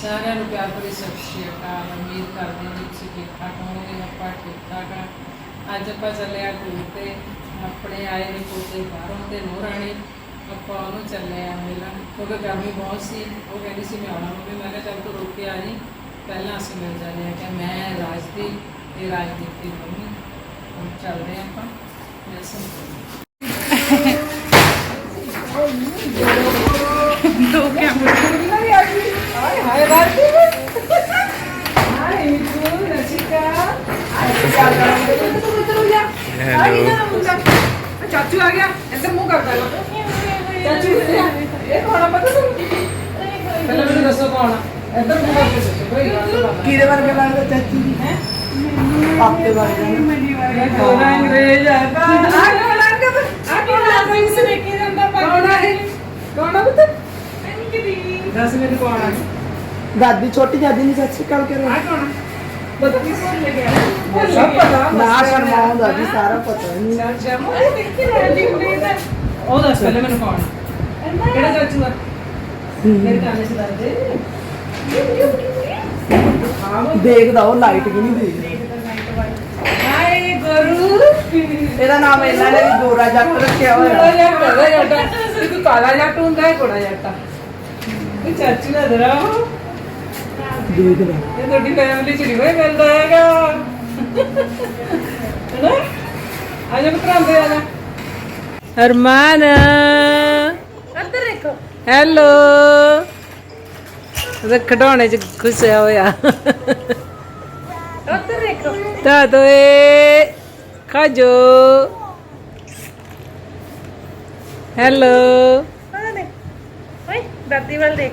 ਸਾਰਿਆਂ ਨੂੰ ਪਿਆਰ ਭਰੀ ਸਤਿ ਸ਼੍ਰੀ ਅਕਾਲ। ਉਮੀਦ ਕਰਦੇ ਹਾਂ ਕਿ ਤੁਸੀਂ ਠੀਕ ਠਾਕ ਹੋਵੋਗੇ, ਆਪਾਂ ਠੀਕ ਠਾਕ ਆ ਅੱਜ ਆਪਾਂ ਚੱਲੇ ਆ ਟੂਰ ਤੇ, ਆਪਣੇ ਆਏ ਨੇ ਪੋਤੇ ਬਾਹਰੋਂ ਤੇ ਨੂਰਾਣੀ ਆਪਾਂ ਉਹਨੂੰ ਚੱਲੇ ਆ ਮਿਲਣ। ਕਿਉਂਕਿ ਗਰਮੀ ਬਹੁਤ ਸੀ, ਉਹ ਕਹਿੰਦੀ ਸੀ ਮੈਂ ਆਉਣਾ ਮੰਮੀ ਮੈਂ ਕਿਹਾ ਚੱਲ ਤੂੰ ਰੁਕ ਕੇ ਆ ਜੀ। ਪਹਿਲਾਂ ਅਸੀਂ ਮਿਲ ਜਾਂਦੇ ਆ ਕਿ ਮੈਂ ਰਾਜਦੀਪ ਤੇ ਰਾਜਦੀਪ ਦੀ ਮੰਮੀ। ਹੁਣ ਚੱਲਦੇ ਆ ਆਪਾਂ। ਮਿਲਸਨ ਦੋ ਕੈਮਰੇ ਹਾਏ ਹਾਏ ਰਾਜਦੀਪ ਹਾਏ ਤੂੰ ਰਸਿਕਾ ਚਾਚੂ ਆ ਗਿਆ ਇੱਧਰ ਮੂੰਹ ਕਰਦਾ ਲੋ ਚਾਚੂ ਇਹ ਕੌਣ ਪਤਾ ਤੁਹਾਨੂੰ ਪਹਿਲਾਂ ਮੈਨੂੰ ਦੱਸੋ ਕੌਣ ਇੱਧਰ ਮੂੰਹ ਕਰਕੇ ਦੱਸੋ ਕੋਈ ਗੱਲ ਕਿਹਦੇ ਵਰਗੇ ਲੱਗਦਾ ਚਾਚੀ ਜੀ ਹੈ ਪਾਪੇ ਵਰਗੇ ਇਹ ਕੌਣ ਆ ਅੰਗਰੇਜ਼ ਆ ਆ ਕੌਣ ਆ ਆ ਕੌਣ ਆ ਕੋਈ ਕੀ ਜਾਂਦਾ ਕੌਣ ਆ ਇਹ ਬਤ ਦੱਸ ਮੈਨੂੰ ਕੌਣ ਆ ਦਾਦੀ ਛੋਟੀ ਦਾਦੀ ਨੇ ਸੱਚੀ ਕਾਲ ਕਰ। ਬਤਾ ਕੀ ਸਭ ਪਤਾ ਨਾ ਸਾਰਾ ਪਤਾ ਨਹੀਂ। ਉਹ ਦੱਸ ਪਹਿਲੇ ਮੈਨੂੰ ਕੌਣ? ਕਿਹੜਾ ਚਾਚੂ ਆ? ਮੇਰੇ ਦੇਖਦਾ ਉਹ ਲਾਈਟ ਕਿ ਨਹੀਂ ਦੇਖਦਾ। ਹਾਏ ਗੁਰੂ। ਇਹਦਾ ਨਾਮ ਇਹਨਾਂ ਨੇ ਵੀ ਗੋਰਾ ਜੱਟ ਰੱਖਿਆ ਹੋਇਆ। ਜੱਟ ਕੋੜਾ ਜੱਟ। ਇੱਕ ਕਾਲਾ ਜੱਟ ਹੁੰਦਾ ਹੈ ਕੋੜਾ ਜੱਟ ਇਹ ਚਾਚੀ ਦਾ ਦਰਾ ਦੇਖਦਾ ਇਹ ਤੁਹਾਡੀ ਫੈਮਿਲੀ ਚ ਨਹੀਂ ਹੋਏ ਮਿਲਦਾ ਹੈਗਾ। ਹੈਨਾ? ਆ ਜਾ ਪੁੱਤਰ ਆ ਜਾ। ਅਰਮਾਨ ਇੱਧਰ ਦੇਖੋ। ਹੈਲੋ। ਉਹਦੇ ਖਡਾਉਣੇ ਚ ਖੁਸ਼ਿਆ ਹੋਇਆ। ਉੱਧਰ ਦੇਖੋ। ਤਾ ਦੋਏ ਖਾਜੋ। ਹੈਲੋ। ਓਏ ਦਾਦੀ ਵੱਲ ਦੇਖ।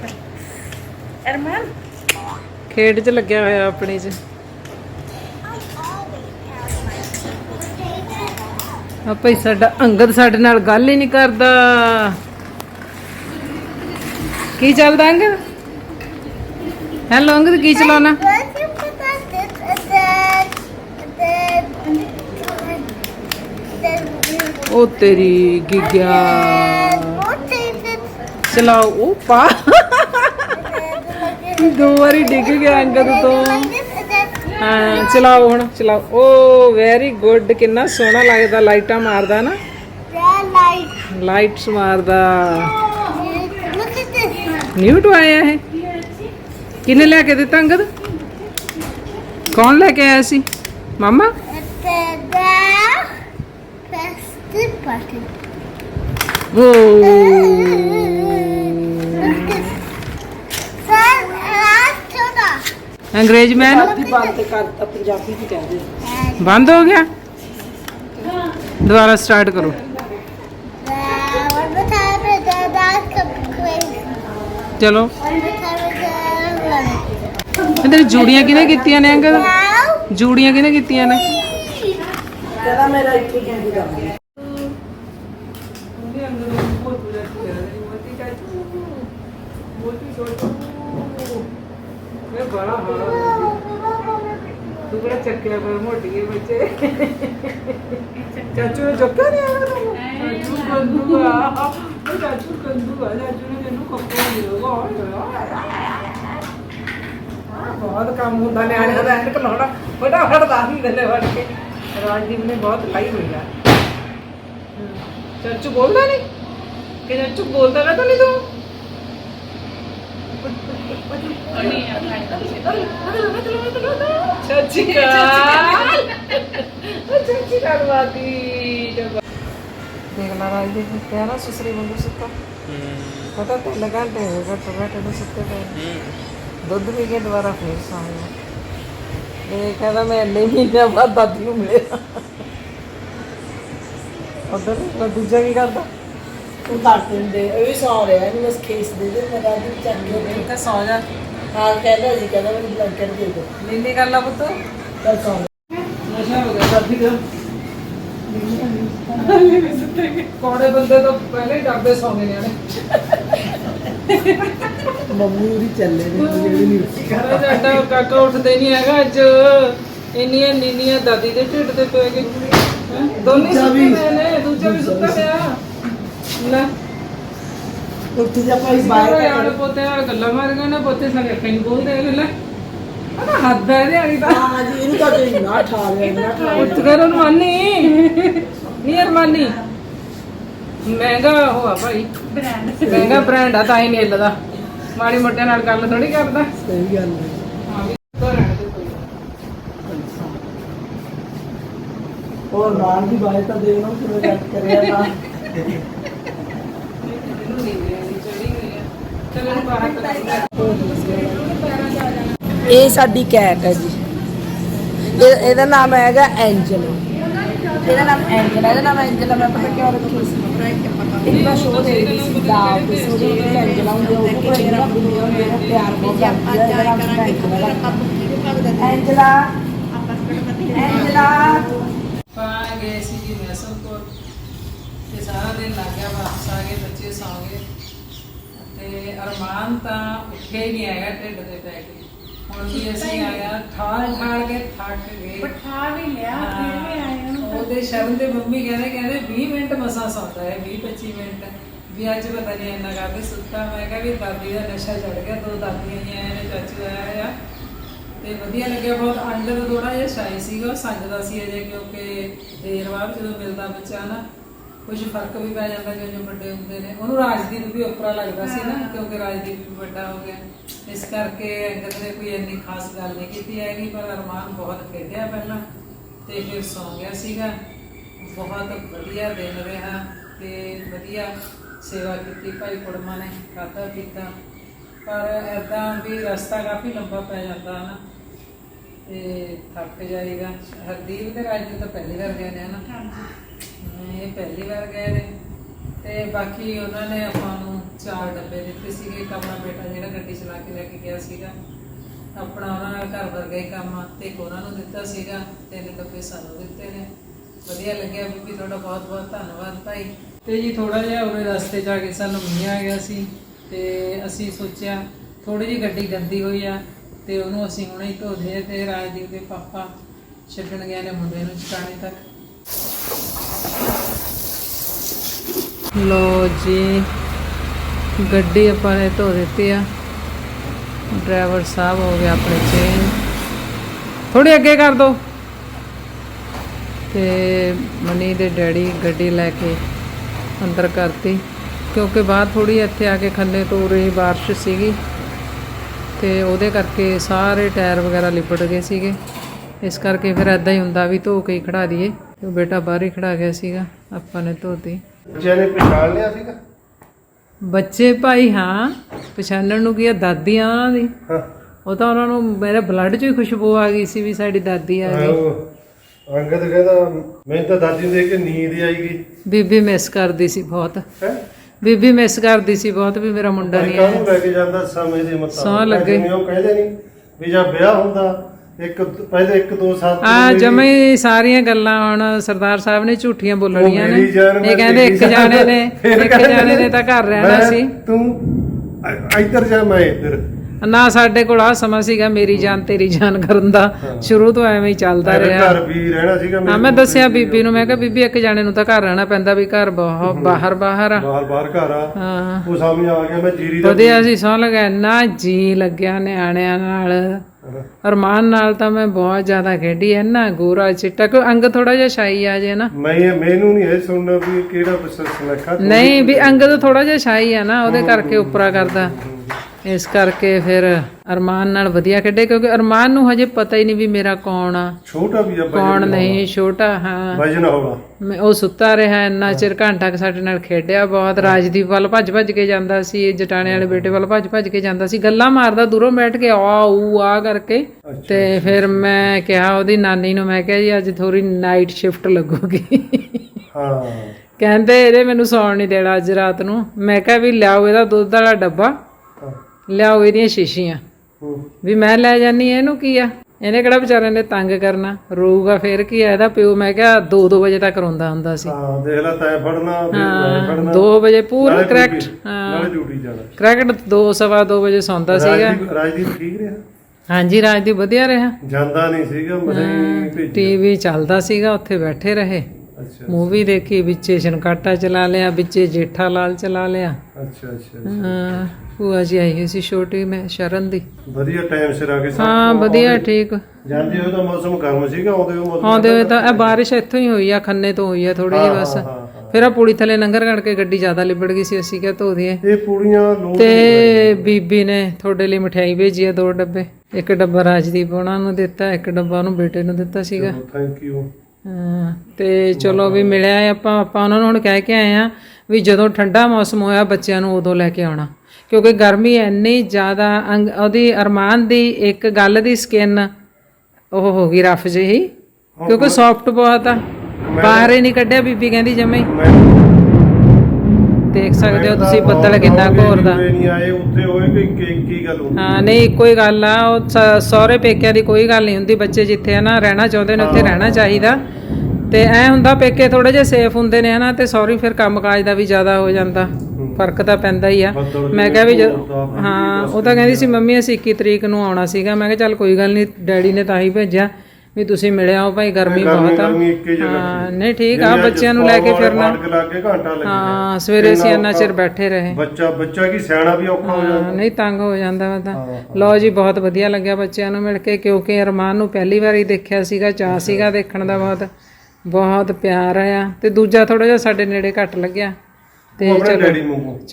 ਅਰਮਾਨ ਖੇਡ ਚ ਲੱਗਿਆ ਹੋਇਆ ਆਪਣੇ ਚ। ਆ ਭਾਈ ਸਾਡਾ ਅੰਗਦ ਸਾਡੇ ਨਾਲ ਗੱਲ ਹੀ ਨਹੀਂ ਕਰਦਾ। ਕੀ ਚੱਲਦਾ ਅੰਗਦ? ਹੈਲੋ ਅੰਗਦ, ਕੀ ਚਲਾਉਣਾ? ਉਹ ਤੇਰੀ ਗਿੱਗਿਆ। ਚਲਾਓ, ਉਹ ਪਾ। ਦੋ ਵਾਰੀ ਡਿੱਗ ਗਿਆ ਅੰਗਦ ਤੋਂ। ਹਾਂ ਚਲਾਓ ਹੁਣ ਚਲਾਓ। ਓ ਵੈਰੀ ਗੁੱਡ ਕਿੰਨਾ ਸੋਹਣਾ ਲੱਗਦਾ ਲਾਈਟਾਂ ਮਾਰਦਾ ਨਾ। ਲਾਈਟਸ ਮਾਰਦਾ। ਨਿਊ ਟੂ ਆਇਆ ਇਹ? ਕਿਹਨੇ ਲੈ ਕੇ ਦਿੱਤਾ ਅੰਗਦ? ਕੌਣ ਲੈ ਕੇ ਆਇਆ ਸੀ? ਮਾਮਾ? ਓ। ਅੰਗਰੇਜ਼ ਮੈਨ ਦਾਦੀ ਬੰਦ ਤੇ ਕਰਤਾ ਪੰਜਾਬੀ ਚ ਕਹਿੰਦੇ ਬੰਦ ਹੋ ਗਿਆ ਦੁਬਾਰਾ ਸਟਾਰਟ ਕਰੋ ਚਲੋ ਇਹਦੇ ਜੂੜੀਆਂ ਕਿਹਨੇ ਕੀਤੀਆਂ ਨੇ ਅੰਗਦ ਜੂੜੀਆਂ ਕਿਹਨੇ ਕੀਤੀਆਂ ਨੇ ਕਹਿੰਦਾ ਮੇਰਾ ਇੱਥੇ ਕਹਿੰਦੀ ਦਾ ਤੂੰ ਕਿਹੜਾ ਚੱਕਿਆ ਪਰ ਮੋਟੀਏ ਬੱਚੇ। ਚਾਚੂ ਨੇ ਚੱਕਾ ਨਹੀਂ ਆਇਆ ਚਾਚੂ ਕੰਦੂ ਆ। ਉਹ ਚਾਚੂ ਕੰਦੂ ਆ, ਚਾਚੂ ਨੇ ਜਿਹਨੂੰ ਕੱਪੜਾ ਨਹੀਂ ਬਹੁਤ ਕੰਮ ਹੁੰਦਾ ਨਿਆਣੇ ਦਾ, ਐਨਕ ਲਾਉਣਾ। ਫਟਾਫਟ ਦਾ ਹੀ ਗੱਲੇ ਵੜ ਕੇ। ਰਾਜਦੀਪ ਨੇ ਬਹੁਤ ਲਾਈ ਹੋਈ ਆ। ਚਾਚੂ ਬੋਲਦਾ ਨਹੀਂ ਕਿ ਚਾਚੂ ਬੋਲਦਾ ਨਾ ਤਾਂ ਨਹੀਂ ਤੂੰ? ਚਾਚੀ ਕਾਲ ਚਾਚੀ ਕਾਲ ਵਾਦੀ ਦੇਖ ਲਾ ਰਾਜ ਦੇ ਕਿਹਾ ਨਾ ਸੁਸਰੀ ਵਾਂਗੂ ਸੁੱਤਾ ਪਤਾ ਤੇ ਲਗਾ ਦੇ ਘੱਟ ਘੱਟ ਨੂੰ ਸੁੱਤੇ ਪਏ ਦੁੱਧ ਪੀ ਕੇ ਦੁਬਾਰਾ ਫੇਰ ਸੌਂ ਗਿਆ ਇਹ ਕਹਿੰਦਾ ਮੈਂ ਇੰਨੇ ਉਹ ਦੱਸ ਦਿੰਦੇ ਇਹ ਵੀ ਸੌ ਰਿਹਾ ਇਹਨੂੰ ਬਸ ਖੇਸ ਦੇ ਦੇ ਮੈਂ ਦਾਦੀ ਨੂੰ ਚੱਕ ਕੇ ਦੇ ਤੇ ਸੌ ਜਾ। ਹਾਂ ਕਹਿੰਦਾ ਜੀ ਕਹਿੰਦਾ ਮੈਨੂੰ ਬਲੈਂਕਟ ਦੇ ਦੇ ਨੀਂਦੀ ਕਰ ਲਾ ਪੁੱਤ। ਤਾਂ ਸੌ। ਨਸ਼ਾ ਹੋ ਗਿਆ। ਦਾਦੀ ਦਾ ਕੋੜੇ ਬੰਦੇ ਤੋਂ ਪਹਿਲੇ ਹੀ ਡਰਦੇ ਸੌਂਦੇ ਨੇ ਨੇ ਮੰਮੀ ਉਹਦੀ ਚੱਲੇ ਨੇ ਜਿਹੜੀ ਨਹੀਂ ਉੱਠੀ ਕਹਿੰਦਾ ਸਾਡਾ ਕਾਕਾ ਉੱਠਦੇ ਨਹੀਂ ਹੈਗਾ ਅੱਜ। ਇੰਨੀਆਂ ਨੀਨੀਆਂ ਦਾਦੀ ਦੇ ਢਿੱਡ ਤੇ ਪੈ ਗਈ? ਦੋਨੇ ਸੁੱਤੇ ਨੇ ਦੂਜਾ ਵੀ ਸੁੱਤਾ ਪਿਆ। ਲੈ। ਉੱਥੇ ਜਾ ਭਾਈ ਬਾਹਰ ਯਾਰ ਪੋਤੇ ਨਾਲ ਗੱਲਾਂ ਮਾਰ ਗਏ ਨਾ ਪੋਤੇ ਸਾਰੇ ਅੱਖਾਂ ਨਹੀਂ ਬੋਲਦੇ ਲੈ। ਆ ਹੱਦ ਹੈ ਇਹਦੇ ਵਾਲੀ ਤਾਂ। ਹਾਂ ਜੀ ਇਹਨੂੰ ਤਾਂ ਕੋਈ ਨਾ ਠਾ ਲਿਆ ਨਾ ਠਾ ਉੱਠ ਕਰ ਉਹਨੂੰ ਮੰਨੀ। ਨਹੀਂ ਅਰਮਾਨੀ ਮਹਿੰਗਾ ਹੋਆ ਭਾਈ। ਬ੍ਰਾਂਡ ਮਹਿੰਗਾ ਬ੍ਰਾਂਡ ਆ ਤਾਂ ਹੀ ਨਹੀਂ ਹਿੱਲਦਾ। ਮਾੜੀ ਮੋਟਿਆਂ ਨਾਲ ਗੱਲ ਥੋੜੀ ਕਰਦਾ। ਸਹੀ ਗੱਲ ਹੈ। ਦੇ ਹੋਰ ਨਾਲ ਦੀ ਬਾਹਰ ਤਾਂ ਦੇਖ ਲਓ ਕਿਵੇਂ ਕਰਿਆ ਨਾ ਇਹਨੂੰ ਨਹੀਂ ਗਈ ਚੜੀ ਗਈ ਆ ਚਲੋ ਇਹਨੂੰ ਬਾਹਰ ਤੱਕ ਇਹ ਸਾਡੀ ਕੈਟ ਹੈ ਜੀ। ਇਹ ਇਹਦਾ ਨਾਮ ਹੈਗਾ ਐਂਜਲ। ਇਹਦਾ ਨਾਮ ਐਂਜਲ ਹੈ ਇਹਦਾ ਨਾਮ ਐਂਜਲ ਮੈਂ ਪਤਾ ਕਿਉਂ ਰੱਖੀ ਸੀ? ਇੱਕ ਵਾਰ ਸ਼ੋਅ ਦੇ ਰਹੀ ਸੀ ਦਾਵ ਤੇ ਸੋ ਜੋ ਐਂਜਲ ਆਉਂਦੇ ਉਹ ਕੋਲ ਮੇਰਾ ਵੀਡੀਓ ਮੇਰਾ ਪਿਆਰ ਬਹੁਤ ਕਰਦੀ ਹੈ ਇਹਦਾ ਨਾਮ ਐਂਜਲ ਹੈ ਐਂਜਲਾ। ਐਂਜਲਾ ਪਾ ਗਏ ਸੀ ਜੀ ਮੈਸਮਪੁਰ ਤੇ ਸਾਰਾ ਦਿਨ ਲੱਗ ਗਿਆ ਵਾਪਸ ਆ ਗਏ ਬੱਚੇ ਸੌਂ ਗਏ। ਤੇ ਅਰਮਾਨ ਤਾਂ ਉੱਠੇ ਹੀ ਨਹੀਂ ਆਇਆ ਢਿੱਡ ਦੇ ਪੈ ਕੇ। ਹੁਣ ਵੀ ਅਸੀਂ ਆਇਆ ਠਾਲ ਠਾਲ ਕੇ ਥੱਕ ਗਏ। ਪਠਾ ਵੀ ਲਿਆ ਫਿਰ ਵੀ ਆਏ ਹਾਂ, ਉਹਦੇ ਸ਼ਰਨ ਦੇ ਮੰਮੀ ਕਹਿੰਦੇ ਕਹਿੰਦੇ 20 ਮਿੰਟ ਮਸਾ ਸੌਂਦਾ ਹੈ 20 25 ਮਿੰਟ। ਵੀ ਅੱਜ ਪਤਾ ਨਹੀਂ ਇੰਨਾ ਕਰਦੇ ਸੁੱਤਾ। ਮੈਂ ਕਿਹਾ ਵੀ ਦਾਦੀ ਦਾ ਨਸ਼ਾ ਚੜ ਗਿਆ ਦੋ ਦਾਦੀਆਂ ਆਏ ਨੇ ਚਾਚੂ ਆਇਆ ਆ ਤੇ ਵਧੀਆ ਲੱਗਿਆ ਬਹੁਤ। ਅੰਡਰ ਥੋੜਾ ਜਿਹਾ ਸ਼ਾਈ ਸੀਗਾ ਸੰਜਦਾ ਸੀ ਅਜੇ ਕਿਉਂਕਿ ਦੇਰ ਬਾਅਦ ਜਦੋਂ ਮਿਲਦਾ ਬੱਚਾ ਨਾ। ਕੁਝ ਫ਼ਰਕ ਵੀ ਪੈ ਜਾਂਦਾ ਜਿਉਂ ਜਿਉਂ ਵੱਡੇ ਹੁੰਦੇ ਨੇ। ਉਹਨੂੰ ਰਾਜਦੀਪ ਵੀ ਉਪਰਾ ਲੱਗਦਾ ਸੀ ਨਾ ਕਿਉਂਕਿ ਰਾਜਦੀਪ ਵੀ ਵੱਡਾ ਹੋ ਗਿਆ। ਇਸ ਕਰਕੇ ਅੰਗਦ ਨੇ ਕੋਈ ਇੰਨੀ ਖਾਸ ਗੱਲ ਨਹੀਂ ਕੀਤੀ ਹੈਗੀ ਪਰ ਅਰਮਾਨ ਬਹੁਤ ਖੇਡਿਆ ਪਹਿਲਾਂ ਤੇ ਫਿਰ ਸੌਂ ਗਿਆ ਸੀਗਾ। ਬਹੁਤ ਵਧੀਆ ਦਿਨ ਰਿਹਾ ਤੇ ਵਧੀਆ ਸੇਵਾ ਕੀਤੀ। ਭਾਈ ਕੁੜਮਾ ਨੇ ਖਾਧਾ ਪੀਤਾ ਪਰ ਐਦਾਂ ਵੀ ਰਸਤਾ ਕਾਫੀ ਲੰਬਾ ਪੈ ਜਾਂਦਾ ਨਾ ਤੇ ਥੱਕ ਜਾਏਗਾ। ਹਰਦੀਪ ਤੇ ਰਾਜਦੀਪ ਤਾਂ ਪਹਿਲੀ ਵਾਰ ਗਏ ਨੇ ਹਨਾ। ਇਹ ਪਹਿਲੀ ਵਾਰ ਗਏ ਨੇ। ਤੇ ਬਾਕੀ ਉਹਨਾਂ ਨੇ ਆਪਾਂ ਨੂੰ ਚਾਰ ਡੱਬੇ ਦਿੱਤੇ ਸੀਗੇ। ਇੱਕ ਆਪਣਾ ਬੇਟਾ ਜਿਹੜਾ ਗੱਡੀ ਚਲਾ ਕੇ ਲੈ ਕੇ ਗਿਆ ਸੀਗਾ। ਆਪਣਾ ਉਹਨਾਂ ਨਾਲ ਘਰ ਵਰਗਾ ਹੀ ਕੰਮ ਆ। ਤੇ ਇੱਕ ਉਹਨਾਂ ਨੂੰ ਦਿੱਤਾ ਸੀਗਾ। ਤਿੰਨ ਡੱਬੇ ਸਾਨੂੰ ਦਿੱਤੇ ਨੇ। ਵਧੀਆ ਲੱਗਿਆ ਬੀਬੀ, ਤੁਹਾਡਾ ਬਹੁਤ ਬਹੁਤ ਧੰਨਵਾਦ ਭਾਈ। ਤੇ ਜੀ ਥੋੜਾ ਜਿਹਾ ਉਹਦੇ ਰਸਤੇ 'ਚ ਆ ਕੇ ਸਾਨੂੰ ਮੀਂਹ ਆ ਗਿਆ ਸੀ। ਤੇ ਅਸੀਂ ਸੋਚਿਆ ਥੋੜੀ ਜਿਹੀ ਗੱਡੀ ਗੰਦੀ ਹੋਈ ਆ। ਤੇ ਉਹਨੂੰ ਅਸੀਂ ਹੁਣੇ ਹੀ ਧੋ ਦੇ ਤੇ ਰਾਜਦੀਪ ਦੇ ਪਾਪਾ ਛੱਡਣ ਗਏ ਨੇ ਮੁੰਡੇ ਨੂੰ ਚਟਾਣੇ ਤੱਕ। ਲੋ ਜੀ, ਗੱਡੀ ਆਪਾਂ ਨੇ ਧੋ ਦਿੱਤੀ ਆ। ਡਰਾਈਵਰ ਸਾਹਿਬ ਹੋ ਗਿਆ ਆਪਣੇ ਚੇਂਜ। ਥੋੜੀ ਅੱਗੇ ਕਰ ਦੋ। ਤੇ ਮਨੀ ਦੇ ਡੈਡੀ ਗੱਡੀ ਲੈ ਕੇ ਅੰਦਰ ਕਰਤੀ, ਕਿਉਂਕਿ ਬਾਹਰ ਥੋੜੀ ਇੱਥੇ ਆ ਕੇ ਖੰਨੇ ਤੋਂ ਰਹੀ ਬਾਰਿਸ਼ ਸੀਗੀ। ਤੇ ਉਹਦੇ ਕਰਕੇ ਸਾਰੇ ਟਾਇਰ ਵਗੈਰਾ ਲਿਪਟ ਗਏ ਸੀਗੇ। ਇਸ ਕਰਕੇ ਫਿਰ ਐਦਾਂ ਹੀ ਹੁੰਦਾ ਵੀ ਧੋ ਕੇ ਹੀ ਖੜਾ ਦਈਏ। ਤੇ ਬੇਟਾ ਬਾਹਰ ਹੀ ਖੜਾ ਗਿਆ ਸੀਗਾ, ਆਪਾਂ ਨੇ ਧੋਤੀ। ਬੱਚਿਆਂ ਨੇ ਪਛਾਣ ਲਿਆ ਸੀਗਾ? ਬੱਚੇ ਭਾਈ ਹਾਂ ਪਛਾਣਨ ਨੂੰ ਕੀ ਆ ਦਾਦੀ ਆ ਉਹਨਾਂ ਦੀ। ਹਾਂ। ਉਹ ਤਾਂ ਉਹਨਾਂ ਨੂੰ ਮੇਰੇ ਬਲੱਡ 'ਚ ਹੀ ਖੁਸ਼ਬੂ ਆ ਗਈ ਸੀ ਵੀ ਸਾਡੀ ਦਾਦੀ ਆ ਗਈ। ਉਹ ਅੰਗਦ ਕਹਿੰਦਾ ਮੈਨੂੰ ਤਾਂ ਦਾਦੀ ਦੇਖ ਕੇ ਨੀਂਦ ਆਈ ਗਈ। ਬੀਬੀ ਮਿਸ ਕਰਦੀ ਸੀ ਬਹੁਤ। ਹੈ? ਬੀਬੀ ਮਿਸ ਕਰਦੀ ਸੀ ਬਹੁਤ ਵੀ ਮੇਰਾ ਮੁੰਡਾ ਨਹੀਂ ਆਇਆ ਕਾਹਨੂੰ ਲੈ ਕੇ ਜਾਂਦਾ ਸਮੇਂ ਦੇ ਮੁਤਾਬਕ ਸਹੁੰ ਲੱਗੇ। ਜਿਵੇਂ ਉਹ ਕਹਿੰਦੇ ਨਹੀਂ ਵੀ ਜਾਂ ਵਿਆਹ ਹੁੰਦਾ ਇੱਕ ਪਹਿਲੇ ਜਮੇ ਸਾਰੀਆਂ ਗੱਲਾਂ ਹੁਣ ਸਰਦਾਰ ਸਾਹਿਬ ਨੇ ਝੂਠੀਆਂ ਬੋਲਣੀਆਂ ਨੇ। ਇਹ ਕਹਿੰਦੇ ਇੱਕ। ਜਾਣੇ ਨੇ ਇੱਕ ਜਾਣੇ ਨੇ ਤਾਂ ਘਰ ਰਹਿਣਾ ਸੀ। ਤੂੰ ਇੱਧਰ ਜਾ ਮੈਂ ਇੱਧਰ। ਨਾ ਸਾਡੇ ਕੋਲ ਆ ਸਮਾਂ ਸੀਗਾ ਮੇਰੀ ਜਾਨ ਤੇਰੀ ਜਾਨ ਕਰਨ ਦਾ। ਸ਼ੁਰੂ ਤੋਂ ਐਵੇਂ ਹੀ ਚੱਲਦਾ ਰਿਹਾ। ਘਰ ਵੀ ਰਹਿਣਾ ਸੀਗਾ ਹਾਂ ਮੈਂ ਦੱਸਿਆ ਬੀਬੀ ਨੂੰ ਮੈਂ ਕਿਹਾ ਬੀਬੀ ਇੱਕ ਜਾਣੇ ਨੂੰ ਤਾਂ ਘਰ ਰਹਿਣਾ ਪੈਂਦਾ ਵੀ ਘਰ ਬਹੁਤ ਬਾਹਰ ਬਾਹਰ ਆ। ਬਾਹਰ ਬਾਹਰ ਘਰ ਆ। ਹਾਂ। ਉਹ ਸਾਹਮਣੇ ਆ ਗਿਆ ਮੈਂ ਜੀਰੀ ਦਾ ਵਧੀਆ ਸੀ ਸੌ ਲਗਾ ਇੰਨਾ ਜੀ ਲੱਗਿਆ ਨਿਆਣਿਆਂ ਨਾਲ। ਅਰਮਾਨ ਨਾਲ ਤਾਂ ਮੈਂ ਬਹੁਤ ਜ਼ਿਆਦਾ ਖੇਡੀ ਐ ਨਾ ਗੋਰਾ ਚਿੱਟਾ ਕੋਈ ਅੰਗ ਥੋੜਾ ਜਿਹਾ ਸ਼ਾਈ ਆ ਜੇ ਨਾ। ਮੈਂ ਮੈਨੂੰ ਨਹੀਂ ਇਹ ਸੁਣਨਾ ਵੀ ਕਿਹੜਾ ਬਿਸਨਸ ਸੁਨੱਖਾ ਨਹੀਂ ਵੀ ਅੰਗ ਤਾਂ ਥੋੜਾ ਜਿਹਾ ਸ਼ਾਈ ਆ ਨਾ ਉਹਦੇ ਕਰਕੇ ਉਪਰਾ ਕਰਦਾ। ਇਸ ਕਰਕੇ ਫਿਰ ਅਰਮਾਨ ਨਾਲ ਵਧੀਆ ਖੇਡੇ ਕਿਉਂਕਿ ਅਰਮਾਨ ਨੂੰ ਹਜੇ ਪਤਾ ਹੀ ਨਹੀਂ ਵੀ ਮੇਰਾ ਕੌਣ ਆ। ਛੋਟਾ ਵੀ ਆ ਕੌਣ ਨਹੀਂ ਛੋਟਾ ਹਾਂ। ਵਜਨ ਹੌਲਾ ਮੈਂ ਉਹ ਸੁੱਤਾ ਰਿਹਾ ਇੰਨਾ ਚਿਰ ਘੰਟਾ ਕੁ ਸਾਡੇ ਨਾਲ ਖੇਡਿਆ ਬਹੁਤ। ਰਾਜਦੀਪ ਵੱਲ ਭੱਜ ਭੱਜ ਕੇ ਜਾਂਦਾ ਸੀ ਜਟਾਣੇ ਵਾਲੇ ਬੇਟੇ ਵੱਲ ਭੱਜ ਭੱਜ ਕੇ ਜਾਂਦਾ ਸੀ। ਗੱਲਾਂ ਮਾਰਦਾ ਦੂਰੋਂ ਬੈਠ ਕੇ ਆ ਊ ਆ ਕਰਕੇ। ਤੇ ਫਿਰ ਮੈਂ ਕਿਹਾ ਉਹਦੀ ਨਾਨੀ ਨੂੰ ਮੈਂ ਕਿਹਾ ਜੀ ਅੱਜ ਥੋੜੀ ਨਾਈਟ ਸ਼ਿਫਟ ਲੱਗੂਗੀ। ਹਾਂ। ਕਹਿੰਦੇ ਇਹਦੇ ਮੈਨੂੰ ਸੌਣ ਨਹੀਂ ਦੇਣਾ ਅੱਜ ਰਾਤ ਨੂੰ। ਮੈਂ ਕਿਹਾ ਵੀ ਲਿਆਓ ਇਹਦਾ ਦੁੱਧ ਵਾਲਾ ਡੱਬਾ। ਲਿਆਓ ਇਹਦੀਆਂ ਸ਼ੀਸ਼ੀਆਂ। ਹੂੰ। ਵੀ ਮੈਂ ਲੈ ਜਾਨੀ ਇਹਨੂੰ ਕੀ ਆ? ਇਹਨੇ ਕਿਹੜਾ ਵਿਚਾਰੇ ਨੇ ਤੰਗ ਕਰਨਾ? ਰੋਊਗਾ ਫੇਰ ਕੀ ਆ? ਇਹਦਾ ਪਿਓ ਮੈਂ ਕਿਹਾ 2-2 ਵਜੇ ਤੱਕ ਰੋਂਦਾ ਹੁੰਦਾ ਸੀ। ਹਾਂ ਦੇਖ ਲੈ ਤੈਂ ਫੜਨਾ ਫਿਰ ਮੈਂ ਫੜਨਾ। 2 ਵਜੇ ਪੂਰਾ ਨਾਲੇ ਕਰੈਕਟ ਡਿਊਟੀ- ਨਾਲੇ ਡਿਊਟੀ ਜਾਣਾ। ਕਰੈਕਟ 2 ਸਵਾ 2 ਵਜੇ ਸੌਂਦਾ ਸੀਗਾ। ਰਾਜਦੀਪ ਰਾਜਦੀਪ ਠੀਕ ਰਿਹਾ? ਹਾਂਜੀ ਰਾਜਦੀਪ ਵਧੀਆ ਰਿਹਾ। ਜਾਂਦਾ ਨਹੀਂ ਸੀਗਾ ਮਸਾਂ ਹੀ ਭੇਜੀ ਟੀਵੀ ਚੱਲਦਾ ਸੀਗਾ ਉੱਥੇ ਬੈਠੇ ਰਹੇ। ਮੂਵੀ ਦੇਖੀ ਵਿੱਚੇ ਛਨਕਾਟਾ ਚਲਾ ਲਿਆ ਵਿੱਚੇ ਜੇਠਾ ਲਾਲ ਚਲਾ ਲਿਆ। ਅੱਛਾ ਅੱਛਾ ਹਾਂ ਭੂਆ ਜੀ ਆਈ ਹੋਈ ਸੀ ਛੋਟੀ ਮੈਂ ਸ਼ਰਨ ਦੀ। ਵਧੀਆ ਟਾਈਮ ਸਿਰ ਆ ਕੇ ਸਭ ਹਾਂ ਵਧੀਆ ਠੀਕ। ਜਾਂਦੇ ਹੋਏ ਤਾਂ ਮੌਸਮ ਗਰਮ ਸੀਗਾ ਆਉਂਦੇ ਹੋਏ ਮੌਸਮ ਆਉਂਦੇ ਹੋਏ ਤਾਂ ਇਹ ਬਾਰਿਸ਼ ਇੱਥੋਂ ਹੀ ਹੋਈ ਆ ਖੰਨੇ ਤੋਂ ਹੋਈ ਆ ਥੋੜੀ ਜਿਹੀ ਬਸ। ਹਾਂ, ਹਾਂ, ਹਾਂ। ਫਿਰ ਆ ਪੁੜੀ ਥੱਲੇ ਲੰਗਰ ਕਰਕੇ ਗੱਡੀ ਜ਼ਿਆਦਾ ਲਿਬੜ ਗਈ ਸੀ ਅਸੀਂ ਕਿਹਾ ਧੋ ਦਈਏ। ਇਹ ਪੂੜੀਆਂ ਲੋਕ ਤੇ ਬੀਬੀ ਨੇ ਤੁਹਾਡੇ ਲਈ ਮਠਿਆਈ ਭੇਜੀ ਆ ਦੋ ਡੱਬੇ। ਇੱਕ ਡੱਬਾ ਰਾਜਦੀਪ ਉਹਨਾਂ ਨੂੰ ਦਿੱਤਾ ਇੱਕ ਡੱਬਾ ਉਹਨੂੰ ਬੇਟੇ ਨੂੰ ਦਿੱਤਾ ਸੀਗਾ। ਥੈਂਕ ਯੂ ਹਾਂ, ਤੇ ਚਲੋ ਵੀ ਮਿਲਿਆ ਆਪਾਂ ਆਪਾਂ ਉਹਨਾਂ ਨੂੰ ਹੁਣ ਕਹਿ ਕੇ ਆਏ ਆ ਵੀ ਜਦੋਂ ਠੰਡਾ ਮੌਸਮ ਹੋਇਆ ਬੱਚਿਆਂ ਨੂੰ ਉਦੋਂ ਲੈ ਕੇ ਆਉਣਾ। ਕਿਉਂਕਿ ਗਰਮੀ ਇੰਨੀ ਜ਼ਿਆਦਾ ਉਹਦੀ ਅਰਮਾਨ ਦੀ ਇੱਕ ਗੱਲ ਦੀ ਸਕਿਨ ਉਹ ਹੋ ਗਈ ਰਫ ਜਿਹੀ। ਕਿਉਂਕਿ ਸੌਫਟ ਬਹੁਤ ਆ। ਬਾਹਰ ਹੀ ਨਹੀਂ ਕੱਢਿਆ ਬੀਬੀ ਕਹਿੰਦੀ ਜਮੇ। ਦੇਖ ਸਕਦੇ ਹੋ ਤੁਸੀਂ ਬੱਦਲ ਕਿੰਨਾ ਘੋਰ ਦਾ ਨਹੀਂ ਆਏ ਉੱਥੇ ਹੋਏ ਕਿ ਕੀ ਗੱਲ ਹੁੰਦੀ ਹਾਂ ਨਹੀਂ ਇੱਕੋ ਹੀ ਗੱਲ ਆ ਉਹ ਸਹੁਰੇ ਪੇਕਿਆਂ ਦੀ ਕੋਈ ਗੱਲ ਨਹੀਂ ਹੁੰਦੀ। ਬੱਚੇ ਜਿੱਥੇ ਆ ਨਾ ਰਹਿਣਾ ਚਾਹੁੰਦੇ ਨੇ ਉੱਥੇ ਰਹਿਣਾ ਚਾਹੀਦਾ। ਤੇ ਐ ਹੁੰਦਾ ਪੇਕੇ ਥੋੜੇ ਜਿਹਾ ਸੇਫ ਹੁੰਦੇ ਨੇ ਹਨਾ ਤੇ ਸੌਰੀ ਫਿਰ ਕੰਮਕਾਜ ਦਾ ਵੀ ਜ਼ਿਆਦਾ ਹੋ ਜਾਂਦਾ। ਫ਼ਰਕ ਤਾਂ ਪੈਂਦਾ ਹੀ ਆ। ਮੈਂ ਕਿਹਾ ਵੀ ਜਦ- ਹਾਂ ਉਹ ਤਾਂ ਕਹਿੰਦੀ ਸੀ ਮੰਮੀ ਅਸੀਂ 21 ਤਰੀਕ ਨੂੰ ਆਉਣਾ ਸੀਗਾ। ਮੈਂ ਕਿਹਾ ਚੱਲ ਕੋਈ ਗੱਲ ਨਹੀਂ ਡੈਡੀ ਨੇ ਤਾਂ ਹੀ ਭੇਜਿਆ ਵੀ ਤੁਸੀਂ ਮਿਲਿਆ ਹੋ ਭਾਈ ਗਰਮੀ ਬਹੁਤ ਆ। ਗਰਮੀ ਇੱਕੇ ਜਗ੍ਹਾ ਹਾਂ ਨਹੀਂ ਠੀਕ ਆ ਬੱਚਿਆਂ ਨੂੰ ਲੈ ਕੇ ਫਿਰਨਾ। ਫਾਟਕ ਲਾ ਕੇ ਘੰਟਾ ਲੱਗਿਆ। ਹਾਂ ਸਵੇਰੇ ਅਸੀਂ ਇੰਨਾ ਚਿਰ ਬੈਠੇ ਰਹੇ। ਬੱਚਾ ਬੱਚਾ ਕੀ ਸਿਆਣਾ ਵੀ ਔਖਾ ਹੋ ਜਾਂਦਾ। ਹਾਂ, ਨਹੀਂ ਤੰਗ ਹੋ ਜਾਂਦਾ ਵਾ ਤਾਂ। ਲਓ ਜੀ ਬਹੁਤ ਵਧੀਆ ਲੱਗਿਆ ਬੱਚਿਆਂ ਨੂੰ ਮਿਲ ਕੇ ਕਿਉਂਕਿ ਅਰਮਾਨ ਨੂੰ ਪਹਿਲੀ ਵਾਰੀ ਦੇਖਿਆ ਸੀਗਾ ਚਾਹ ਸੀਗਾ ਦੇਖਣ ਦਾ ਬਹੁਤ। ਬਹੁਤ ਪਿਆਰ ਆਇਆ ਤੇ ਦੂਜਾ ਥੋੜਾ ਜਿਹਾ ਸਾਡੇ ਨੇੜੇ ਘੱਟ ਲੱਗਿਆ ਤੇ ਉਹ ਆਪਣੇ ਡੈਡੀ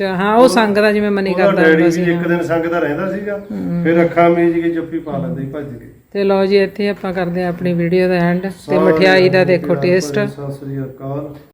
ਹਾਂ ਉਹ ਸੰਗ ਦਾ ਜਿਵੇਂ ਮਨੀ ਉਹਦਾ ਕਰਦਾ ਡੈਡੀ ਹੁੰਦਾ ਵੀ ਸੀ ਇੱਕ ਦਿਨ ਸੰਗਦਾ ਰਹਿੰਦਾ ਸੀਗਾ ਫਿਰ ਅੱਖਾਂ ਮੀਚ ਕੇ ਜੱਫੀ ਪਾ ਲੈਂਦੇ ਸੀ ਭੱਜ ਕੇ। ਤੇ ਲਓ ਜੀ ਇੱਥੇ ਆਪਾਂ ਕਰਦੇ ਆ ਆਪਣੀ ਵੀਡੀਓ ਦਾ ਐਂਡ ਤੇ ਮਠਿਆਈ ਦਾ ਦੇਖੋ ਟੇਸਟ ਸਤਿ ਸ੍ਰੀ ਅਕਾਲ।